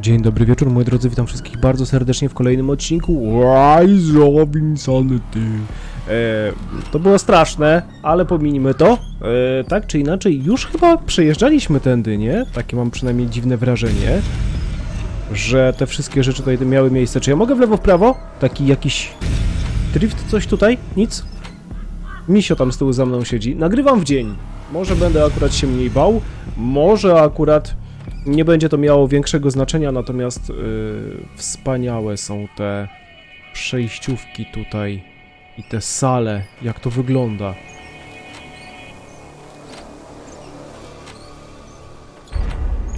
Dzień dobry wieczór, moi drodzy, witam wszystkich bardzo serdecznie w kolejnym odcinku Rise of Insanity. E, to było straszne, ale pominijmy to. E, tak czy inaczej, już chyba przejeżdżaliśmy tędy, nie? Takie mam przynajmniej dziwne wrażenie, że te wszystkie rzeczy tutaj miały miejsce. Czy ja mogę w lewo, w prawo? Taki jakiś drift, coś tutaj? Nic? Misio tam z tyłu za mną siedzi. Nagrywam w dzień. Może będę akurat się mniej bał, może akurat nie będzie to miało większego znaczenia, natomiast yy, wspaniałe są te przejściówki tutaj i te sale, jak to wygląda.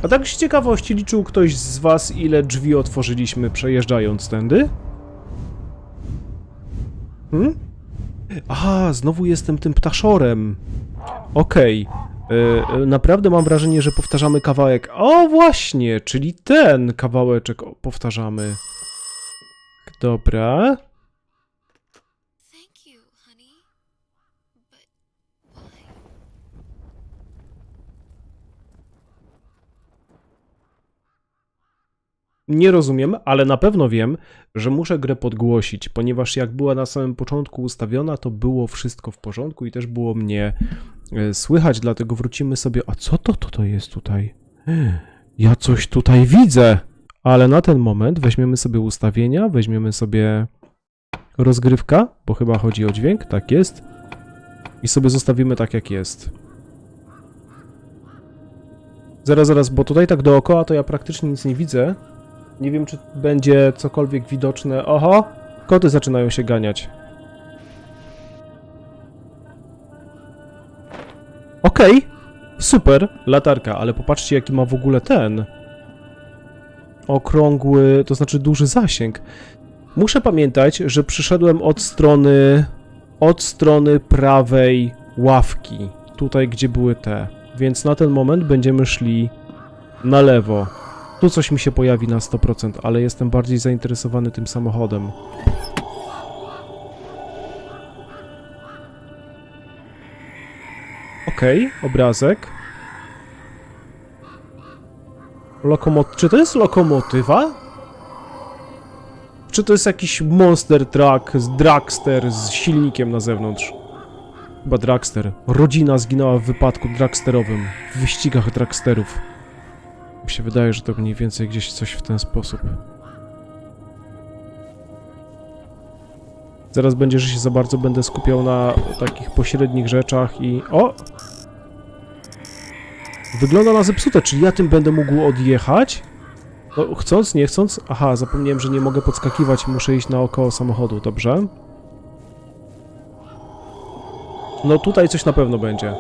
A tak z ciekawości liczył ktoś z was, ile drzwi otworzyliśmy przejeżdżając tędy? Hmm? Aha, znowu jestem tym ptaszorem. Okej. Y, y, naprawdę mam wrażenie, że powtarzamy kawałek. O, właśnie, czyli ten kawałeczek powtarzamy. Dobra. Nie rozumiem, ale na pewno wiem, że muszę grę podgłosić, ponieważ jak była na samym początku ustawiona, to było wszystko w porządku i też było mnie słychać, dlatego wrócimy sobie. A co to, to, to jest tutaj? Ja coś tutaj widzę! Ale na ten moment weźmiemy sobie ustawienia, weźmiemy sobie rozgrywka, bo chyba chodzi o dźwięk, tak jest. I sobie zostawimy tak jak jest. Zaraz, zaraz, bo tutaj tak dookoła to ja praktycznie nic nie widzę. Nie wiem, czy będzie cokolwiek widoczne. Oho! Koty zaczynają się ganiać. Okej, super, latarka, ale popatrzcie, jaki ma w ogóle ten. Okrągły, to znaczy duży zasięg. Muszę pamiętać, że przyszedłem od strony. od strony prawej ławki. Tutaj, gdzie były te. Więc na ten moment będziemy szli na lewo. Tu coś mi się pojawi na 100%, ale jestem bardziej zainteresowany tym samochodem. Okej, obrazek. Lokomot... Czy to jest lokomotywa? Czy to jest jakiś monster truck, dragster z silnikiem na zewnątrz? Chyba dragster. Rodzina zginęła w wypadku dragsterowym. W wyścigach dragsterów. Mi się wydaje, że to mniej więcej gdzieś coś w ten sposób. Zaraz będzie, że się za bardzo będę skupiał na takich pośrednich rzeczach i... O! Wygląda na zepsute, czyli ja tym będę mógł odjechać? No, chcąc, nie chcąc... Aha, zapomniałem, że nie mogę podskakiwać, muszę iść naokoło samochodu, dobrze? No tutaj coś na pewno będzie.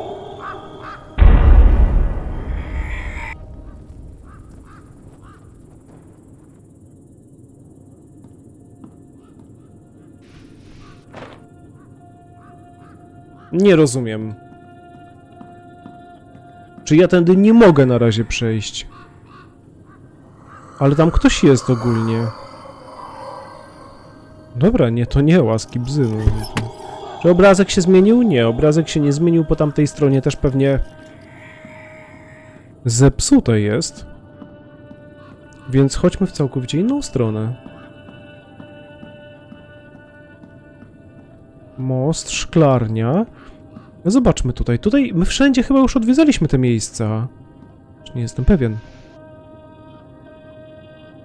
Nie rozumiem. Czy ja tędy nie mogę na razie przejść? Ale tam ktoś jest ogólnie. Dobra, nie, to nie łaski bzy. No. Czy obrazek się zmienił? Nie, obrazek się nie zmienił, po tamtej stronie też pewnie zepsute jest. Więc chodźmy w całkowicie inną stronę. Most, szklarnia. No zobaczmy tutaj. Tutaj my wszędzie chyba już odwiedzaliśmy te miejsca. Nie jestem pewien.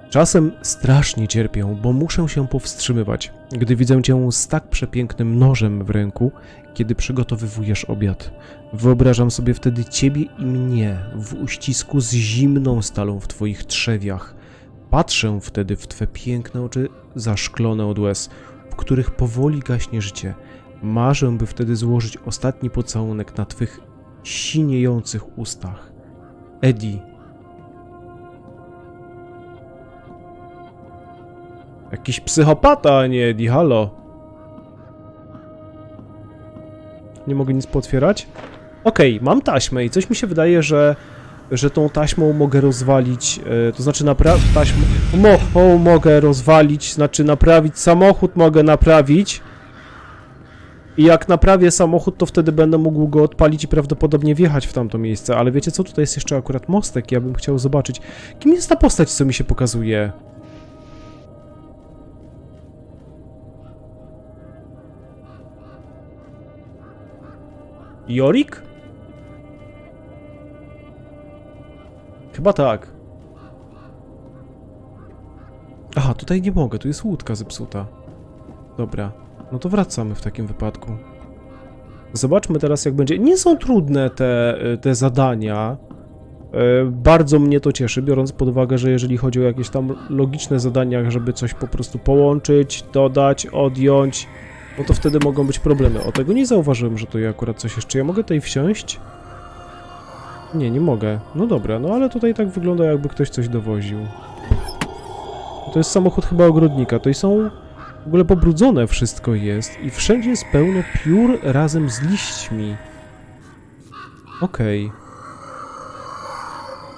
Czasem strasznie cierpię, bo muszę się powstrzymywać, gdy widzę cię z tak przepięknym nożem w ręku, kiedy przygotowywujesz obiad. Wyobrażam sobie wtedy ciebie i mnie w uścisku z zimną stalą w twoich trzewiach. Patrzę wtedy w twe piękne oczy zaszklone od łez, w których powoli gaśnie życie. Marzę, by wtedy złożyć ostatni pocałunek na twych siniejących ustach. Eddie. Jakiś psychopata, a nie Eddie, halo. Nie mogę nic potwierać? Okej, mam taśmę i coś mi się wydaje, że że tą taśmą mogę rozwalić, e, to znaczy naprawić taśmą, mo, mogę rozwalić, znaczy naprawić samochód mogę naprawić. I jak naprawię samochód, to wtedy będę mógł go odpalić i prawdopodobnie wjechać w tamto miejsce. Ale wiecie co? Tutaj jest jeszcze akurat mostek. Ja bym chciał zobaczyć, kim jest ta postać, co mi się pokazuje. Jorik? Chyba tak. Aha, tutaj nie mogę, tu jest łódka zepsuta. Dobra, no to wracamy w takim wypadku. Zobaczmy teraz, jak będzie. Nie są trudne te, te zadania. E, Bardzo mnie to cieszy, biorąc pod uwagę, że jeżeli chodzi o jakieś tam logiczne zadania, żeby coś po prostu połączyć, dodać, odjąć, no to wtedy mogą być problemy. O tego nie zauważyłem, że to ja akurat coś jeszcze. Ja mogę tutaj wsiąść? Nie, nie mogę. No dobra, no ale tutaj tak wygląda, jakby ktoś coś dowoził. To jest samochód chyba ogrodnika. To są w ogóle pobrudzone wszystko jest i wszędzie jest pełno piór razem z liśćmi. Okej.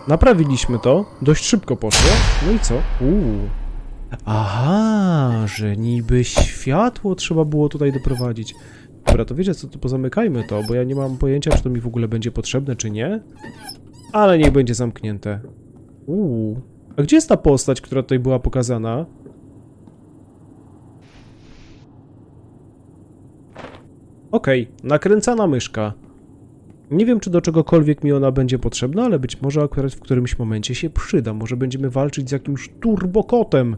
Naprawiliśmy to. Dość szybko poszło. No i co? Uuu. Aha, że niby światło trzeba było tutaj doprowadzić. Dobra, to wiecie co, to pozamykajmy to, bo ja nie mam pojęcia, czy to mi w ogóle będzie potrzebne, czy nie. Ale niech będzie zamknięte. Uuu. A gdzie jest ta postać, która tutaj była pokazana? Okej, nakręcana myszka. Nie wiem, czy do czegokolwiek mi ona będzie potrzebna, ale być może akurat w którymś momencie się przyda. Może będziemy walczyć z jakimś turbokotem,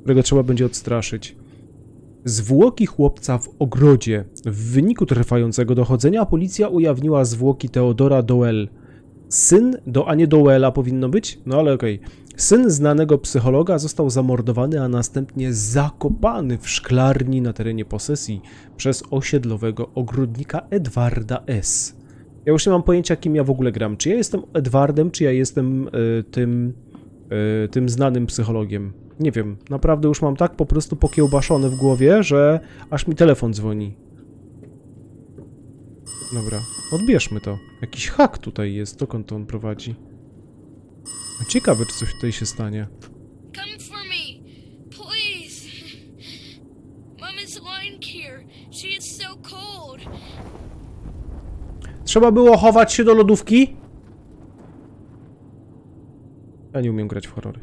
którego trzeba będzie odstraszyć. Zwłoki chłopca w ogrodzie. W wyniku trwającego dochodzenia policja ujawniła zwłoki Teodora Doel. Syn do, a nie Doela powinno być? No ale okej. Syn znanego psychologa został zamordowany, a następnie zakopany w szklarni na terenie posesji przez osiedlowego ogrodnika Edwarda S. Ja już nie mam pojęcia, kim ja w ogóle gram. Czy ja jestem Edwardem, czy ja jestem y, tym, y, tym znanym psychologiem. Nie wiem, naprawdę już mam tak po prostu pokiełbaszone w głowie, że aż mi telefon dzwoni. Dobra, odbierzmy to. Jakiś hak tutaj jest, dokąd to on prowadzi. Ciekawe, czy coś tutaj się stanie. Come for me, please. Mom is lying here. She is so cold. Trzeba było chować się do lodówki? Ja nie umiem grać w horrory.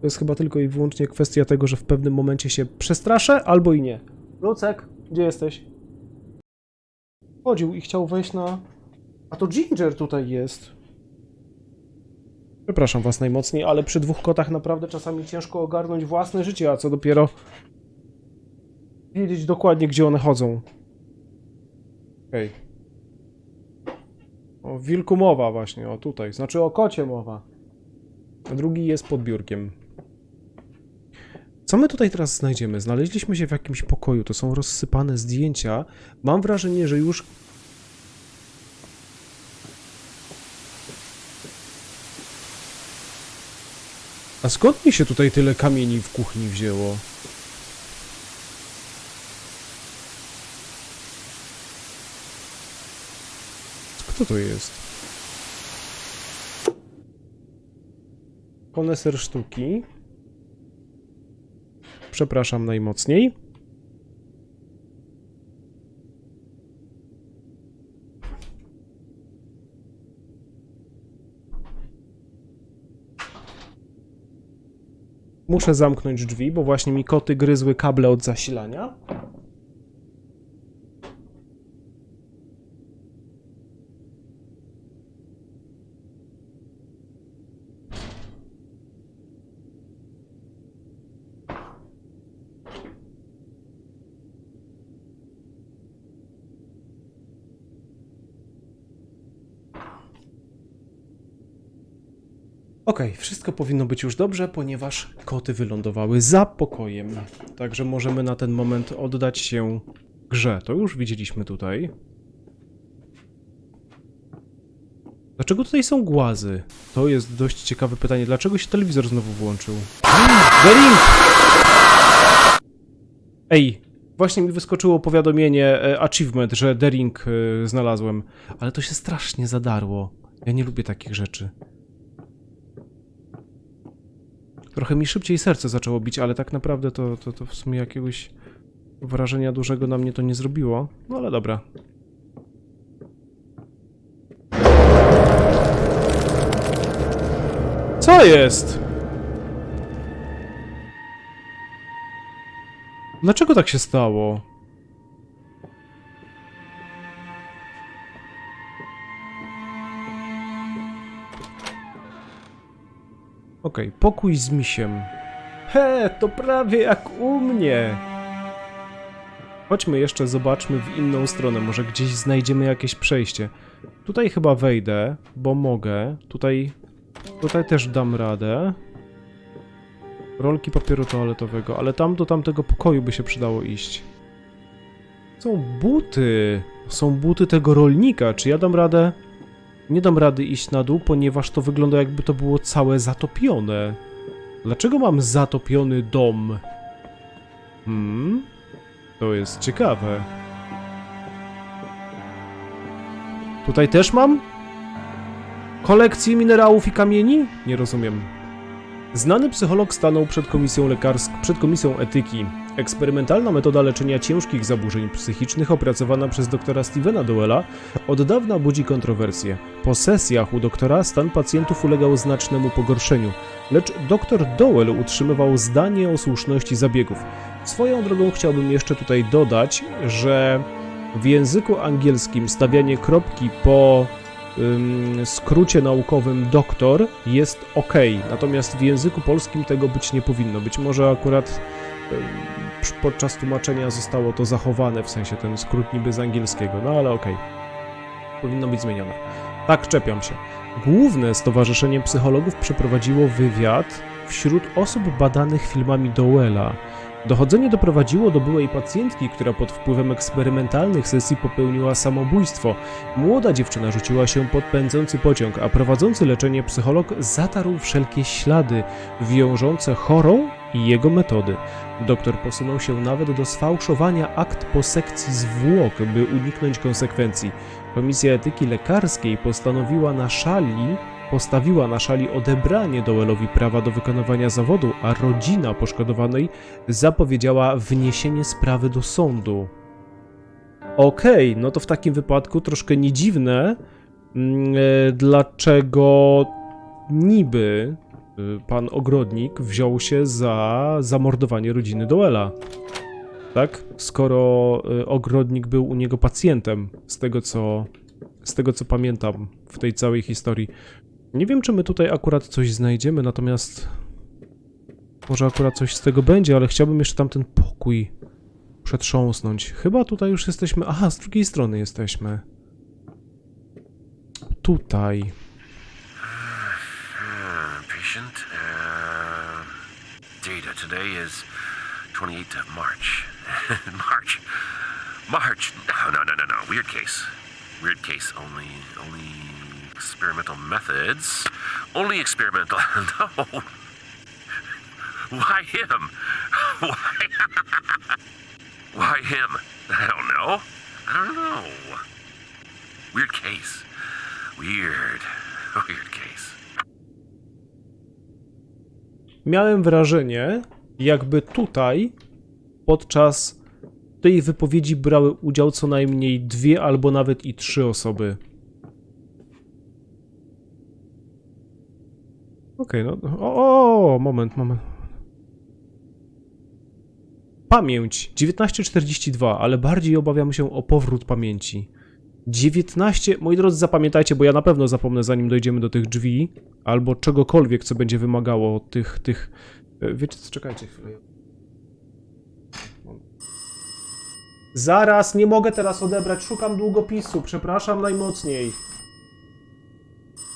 To jest chyba tylko i wyłącznie kwestia tego, że w pewnym momencie się przestraszę, albo i nie. Lucek, gdzie jesteś? Chodził i chciał wejść na... A to Ginger tutaj jest. Przepraszam was najmocniej, ale przy dwóch kotach naprawdę czasami ciężko ogarnąć własne życie, a co dopiero wiedzieć dokładnie, gdzie one chodzą. Okej. O wilku mowa właśnie, o tutaj. Znaczy o kocie mowa. A drugi jest pod biurkiem. Co my tutaj teraz znajdziemy? Znaleźliśmy się w jakimś pokoju, to są rozsypane zdjęcia. Mam wrażenie, że już... A skąd mi się tutaj tyle kamieni w kuchni wzięło? Kto to jest? Koneser sztuki. Przepraszam najmocniej. Muszę zamknąć drzwi, bo właśnie mi koty gryzły kable od zasilania. Okej, wszystko powinno być już dobrze, ponieważ koty wylądowały za pokojem. Także możemy na ten moment oddać się grze. To już widzieliśmy tutaj. Dlaczego tutaj są głazy? To jest dość ciekawe pytanie. Dlaczego się telewizor znowu włączył? Dering! Ej, właśnie mi wyskoczyło powiadomienie, e, achievement, że Dering e, znalazłem. Ale to się strasznie zadarło. Ja nie lubię takich rzeczy. Trochę mi szybciej serce zaczęło bić, ale tak naprawdę to, to, to w sumie jakiegoś wrażenia dużego na mnie to nie zrobiło. No ale dobra. Co jest? Dlaczego tak się stało? Okej, pokój z misiem. He, to prawie jak u mnie. Chodźmy jeszcze, zobaczmy w inną stronę. Może gdzieś znajdziemy jakieś przejście. Tutaj chyba wejdę, bo mogę. Tutaj, tutaj też dam radę. Rolki papieru toaletowego, ale tam do tamtego pokoju by się przydało iść. Są buty. Są buty tego rolnika. Czy ja dam radę? Nie dam rady iść na dół, ponieważ to wygląda jakby to było całe zatopione. Dlaczego mam zatopiony dom? Hmm? To jest ciekawe. Tutaj też mam? Kolekcję minerałów i kamieni? Nie rozumiem. Znany psycholog stanął przed komisją lekarską, przed komisją etyki. Eksperymentalna metoda leczenia ciężkich zaburzeń psychicznych opracowana przez doktora Stevena Dowella od dawna budzi kontrowersje. Po sesjach u doktora stan pacjentów ulegał znacznemu pogorszeniu, lecz dr Dowell utrzymywał zdanie o słuszności zabiegów. Swoją drogą chciałbym jeszcze tutaj dodać, że w języku angielskim stawianie kropki po ym, skrócie naukowym doktor jest ok, natomiast w języku polskim tego być nie powinno. Być może akurat podczas tłumaczenia zostało to zachowane, w sensie ten skrót niby z angielskiego, no ale okej. Powinno być zmienione. Tak, czepiam się. Główne Stowarzyszenie Psychologów przeprowadziło wywiad wśród osób badanych filmami Dowella. Dochodzenie doprowadziło do byłej pacjentki, która pod wpływem eksperymentalnych sesji popełniła samobójstwo. Młoda dziewczyna rzuciła się pod pędzący pociąg, a prowadzący leczenie psycholog zatarł wszelkie ślady wiążące chorą i jego metody. Doktor posunął się nawet do sfałszowania akt po sekcji zwłok, by uniknąć konsekwencji. Komisja etyki lekarskiej postanowiła na szali postawiła na szali odebranie Dowelowi prawa do wykonywania zawodu, a rodzina poszkodowanej zapowiedziała wniesienie sprawy do sądu. Okej, no to w takim wypadku troszkę nie dziwne, mm, e, dlaczego niby pan ogrodnik wziął się za zamordowanie rodziny Doela. Tak? Skoro y, ogrodnik był u niego pacjentem, z tego co, z tego co pamiętam w tej całej historii. Nie wiem, czy my tutaj akurat coś znajdziemy, natomiast może akurat coś z tego będzie, ale chciałbym jeszcze tamten pokój przetrząsnąć. Chyba tutaj już jesteśmy. Aha, z drugiej strony jesteśmy. Tutaj. Uh, data. Today is 28th of March. March. March. No, no, no, no, no. Weird case. Weird case. Only, only experimental methods. Only experimental. no. Why him? Why? Why him? I don't know. I don't know. Weird case. Weird. Weird case. Miałem wrażenie, jakby tutaj podczas tej wypowiedzi brały udział co najmniej dwie albo nawet i trzy osoby. Okej, no. O, o, moment, moment. Pamięć 1942, ale bardziej obawiam się o powrót pamięci. 19. Moi drodzy, zapamiętajcie, bo ja na pewno zapomnę, zanim dojdziemy do tych drzwi, albo czegokolwiek, co będzie wymagało tych. tych... e, Wiecie co, czekajcie chwilę. Zaraz, nie mogę teraz odebrać, szukam długopisu, przepraszam najmocniej.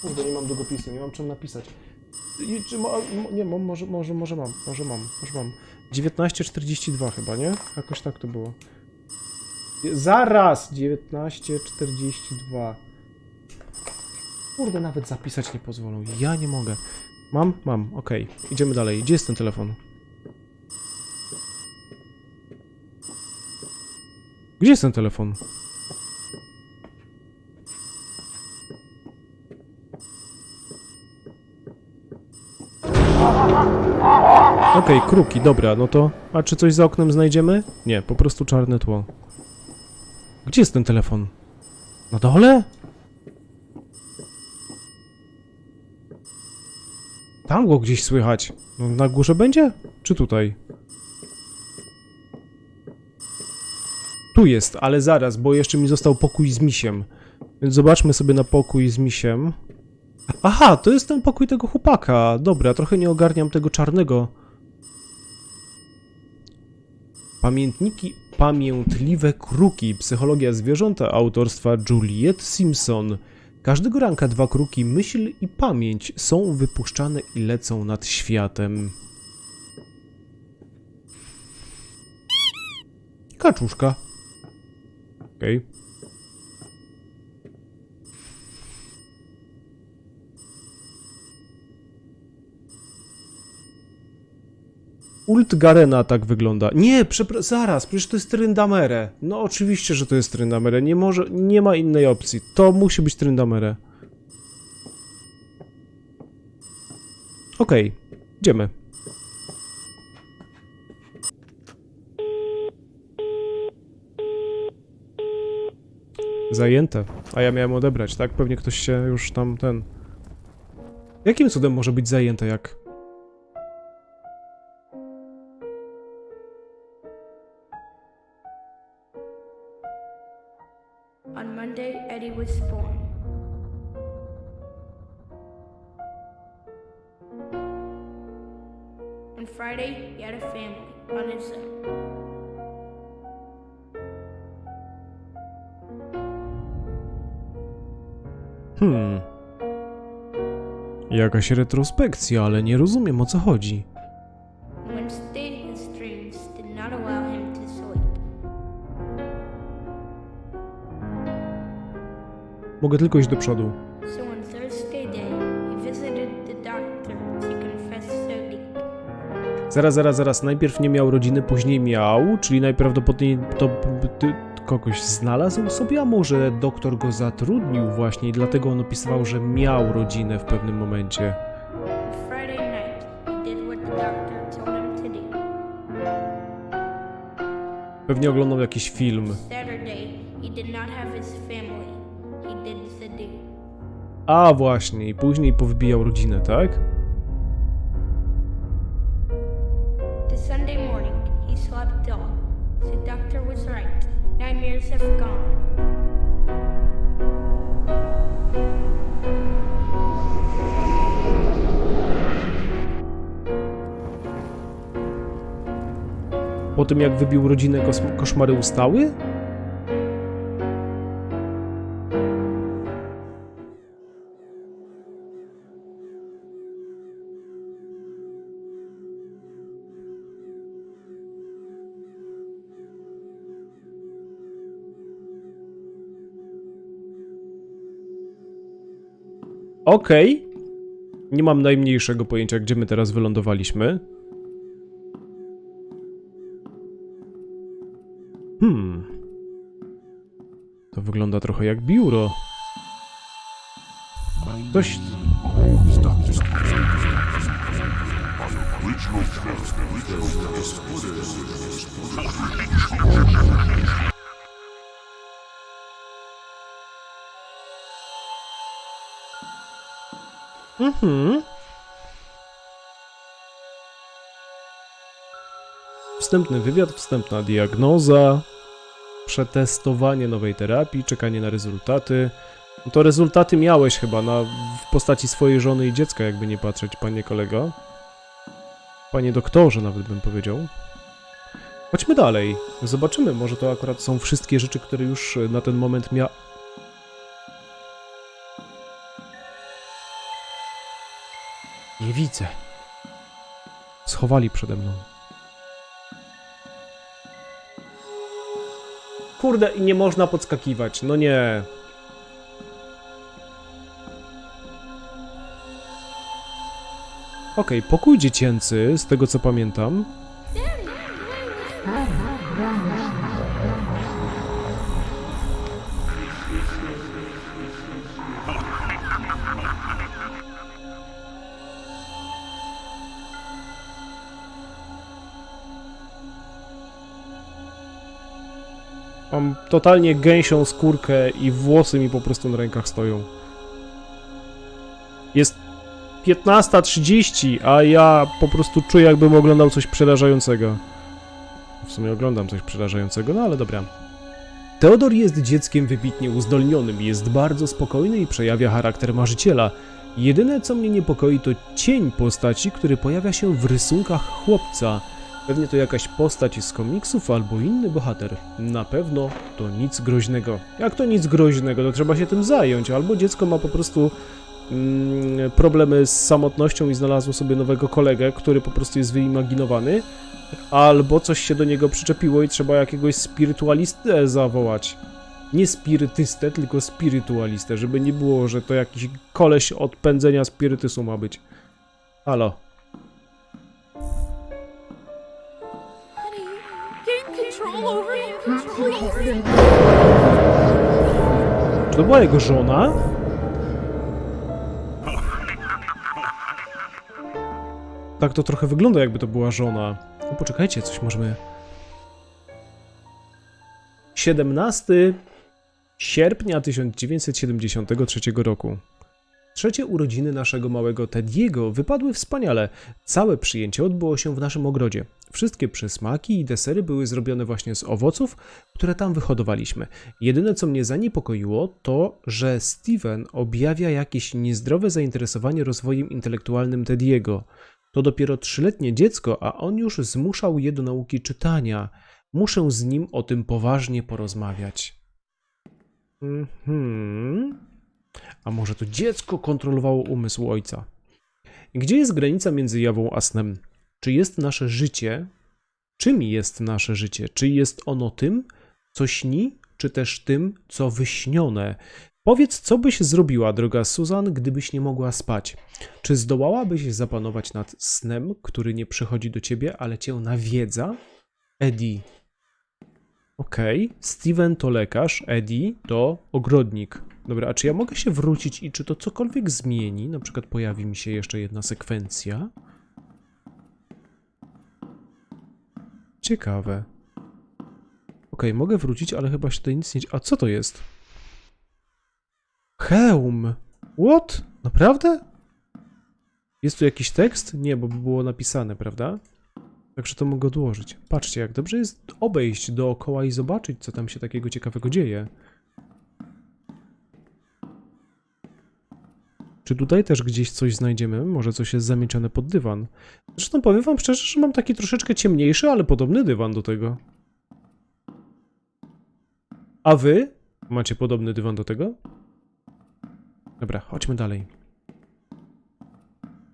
Kurde, nie mam długopisu, nie mam czym napisać. I, czy, mo- nie, mo, może, może, może mam, może mam, może mam. 1942 chyba, nie? Jakoś tak to było. Zaraz! 1942. Kurde, nawet zapisać nie pozwolą. Ja nie mogę. Mam? Mam, okej. Idziemy dalej. Gdzie jest ten telefon? Gdzie jest ten telefon? Okej, kruki, dobra, no to... A czy coś za oknem znajdziemy? Nie, po prostu czarne tło. Gdzie jest ten telefon? Na dole? Tam go gdzieś słychać. No, na górze będzie? Czy tutaj? Tu jest, ale zaraz, bo jeszcze mi został pokój z misiem. Więc zobaczmy sobie na pokój z misiem. Aha, to jest ten pokój tego chłopaka. Dobra, trochę nie ogarniam tego czarnego. Pamiętniki Pamiętliwe Kruki. Psychologia zwierząta autorstwa Juliet Simpson. Każdego ranka dwa kruki, myśl i pamięć są wypuszczane i lecą nad światem. Kaczuszka. Okej. Ult Garena tak wygląda. Nie, przepra- zaraz, przecież to jest Tryndamere. No oczywiście, że to jest Tryndamere. Nie może, nie ma innej opcji. To musi być Tryndamere. Okej, idziemy. Zajęte. A ja miałem odebrać, tak? Pewnie ktoś się już tam ten... Jakim cudem może być zajęte, jak... Jakaś retrospekcja, ale nie rozumiem o co chodzi. To. Mogę tylko iść do przodu. To. Zaraz, zaraz, zaraz. Najpierw nie miał rodziny, później miał, czyli najprawdopodobniej to ty, kogoś znalazł sobie, a może doktor go zatrudnił właśnie i dlatego on opisywał, że miał rodzinę w pewnym momencie. Pewnie oglądał jakiś film. A właśnie, i później powybijał rodzinę, tak? Have gone. Po tym jak wybił rodzinę, kos- koszmary ustały? Okej. Nie mam najmniejszego pojęcia, gdzie my teraz wylądowaliśmy. Hmm. To wygląda trochę jak biuro. Ktoś... Mhm. Wstępny wywiad, wstępna diagnoza, przetestowanie nowej terapii, czekanie na rezultaty. No to rezultaty miałeś chyba na, w postaci swojej żony i dziecka, jakby nie patrzeć, panie kolego. Panie doktorze, nawet bym powiedział. Chodźmy dalej. Zobaczymy, może to akurat są wszystkie rzeczy, które już na ten moment mia... Nie widzę. Schowali przede mną. Kurde, i nie można podskakiwać. No nie. Okej, pokój dziecięcy, z tego co pamiętam. Totalnie gęsią skórkę i włosy mi po prostu na rękach stoją. Jest 15.30, a ja po prostu czuję, jakbym oglądał coś przerażającego. W sumie oglądam coś przerażającego, no ale dobra. Teodor jest dzieckiem wybitnie uzdolnionym, jest bardzo spokojny i przejawia charakter marzyciela. Jedyne co mnie niepokoi to cień postaci, który pojawia się w rysunkach chłopca. Pewnie to jakaś postać z komiksów albo inny bohater. Na pewno to nic groźnego. Jak to nic groźnego, to trzeba się tym zająć. Albo dziecko ma po prostu mm, problemy z samotnością i znalazło sobie nowego kolegę, który po prostu jest wyimaginowany. Albo coś się do niego przyczepiło i trzeba jakiegoś spirytualistę zawołać. Nie spirytystę, tylko spirytualistę, żeby nie było, że to jakiś koleś od pędzenia spirytysu ma być. Halo. Control over please. Czy to była jego żona? Tak to trochę wygląda, jakby to była żona. No poczekajcie, coś możemy... 17 sierpnia 1973 roku. Trzecie urodziny naszego małego Tediego wypadły wspaniale. Całe przyjęcie odbyło się w naszym ogrodzie. Wszystkie przysmaki i desery były zrobione właśnie z owoców, które tam wyhodowaliśmy. Jedyne co mnie zaniepokoiło to, że Steven objawia jakieś niezdrowe zainteresowanie rozwojem intelektualnym Tediego. To dopiero trzyletnie dziecko, a on już zmuszał je do nauki czytania. Muszę z nim o tym poważnie porozmawiać. Mhm. A może to dziecko kontrolowało umysł ojca? Gdzie jest granica między jawą a snem? Czy jest nasze życie? Czym jest nasze życie? Czy jest ono tym, co śni, czy też tym, co wyśnione? Powiedz, co byś zrobiła, droga Susan, gdybyś nie mogła spać? Czy zdołałabyś zapanować nad snem, który nie przychodzi do ciebie, ale cię nawiedza? Eddie. Okej, Steven to lekarz, Eddie to ogrodnik. Dobra, a czy ja mogę się wrócić i czy to cokolwiek zmieni? Na przykład pojawi mi się jeszcze jedna sekwencja. Ciekawe. Okej, mogę wrócić, ale chyba się tutaj nic nie... A co to jest? Hełm! What? Naprawdę? Jest tu jakiś tekst? Nie, bo by było napisane, prawda? Także to mogę odłożyć. Patrzcie, jak dobrze jest obejść dookoła i zobaczyć, co tam się takiego ciekawego dzieje. Czy tutaj też gdzieś coś znajdziemy? Może coś jest zamiecione pod dywan? Zresztą powiem wam szczerze, że mam taki troszeczkę ciemniejszy, ale podobny dywan do tego. A wy? Macie podobny dywan do tego? Dobra, chodźmy dalej.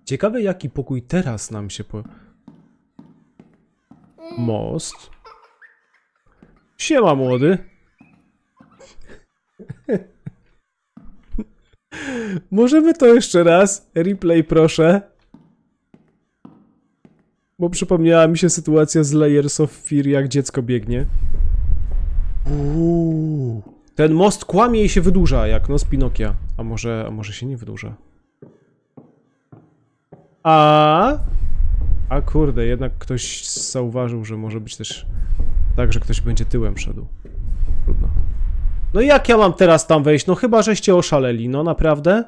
Ciekawe, jaki pokój teraz nam się po... Most. Siema, młody. Możemy to jeszcze raz? Replay, proszę. Bo przypomniała mi się sytuacja z Layers of Fear, jak dziecko biegnie. Uuu. Ten most kłamie i się wydłuża, jak nos Pinokia. A może, a może się nie wydłuża? A? A kurde, jednak ktoś zauważył, że może być też tak, że ktoś będzie tyłem szedł. Trudno. No jak ja mam teraz tam wejść? No chyba, żeście oszaleli, no naprawdę?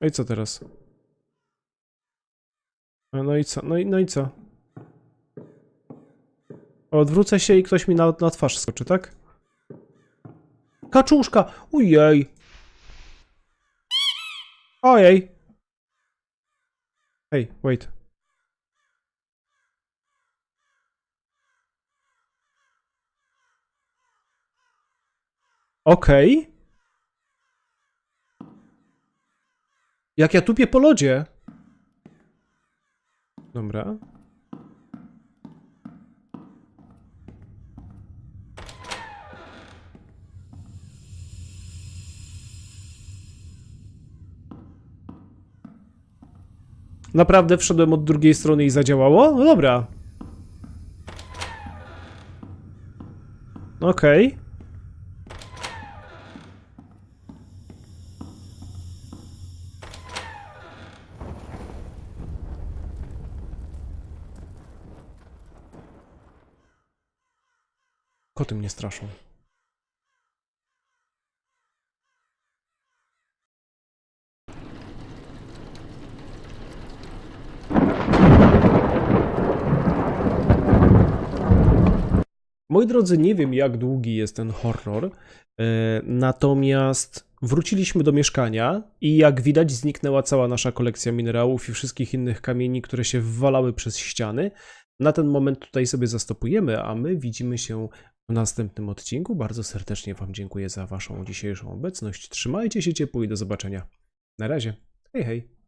No i co teraz? No i co? No i, no i co? Odwrócę się i ktoś mi na, na twarz skoczy, tak? Kaczuszka! Ujej! Ojej! Hey, wait. Okej. Jak ja tupię po lodzie. Dobra. Naprawdę wszedłem od drugiej strony i zadziałało? No dobra. Okej. Okay. Koty mnie straszą. Moi drodzy, nie wiem jak długi jest ten horror, e, natomiast wróciliśmy do mieszkania i jak widać zniknęła cała nasza kolekcja minerałów i wszystkich innych kamieni, które się wwalały przez ściany. Na ten moment tutaj sobie zastopujemy, a my widzimy się w następnym odcinku. Bardzo serdecznie Wam dziękuję za Waszą dzisiejszą obecność. Trzymajcie się ciepło i do zobaczenia. Na razie. Hej, hej.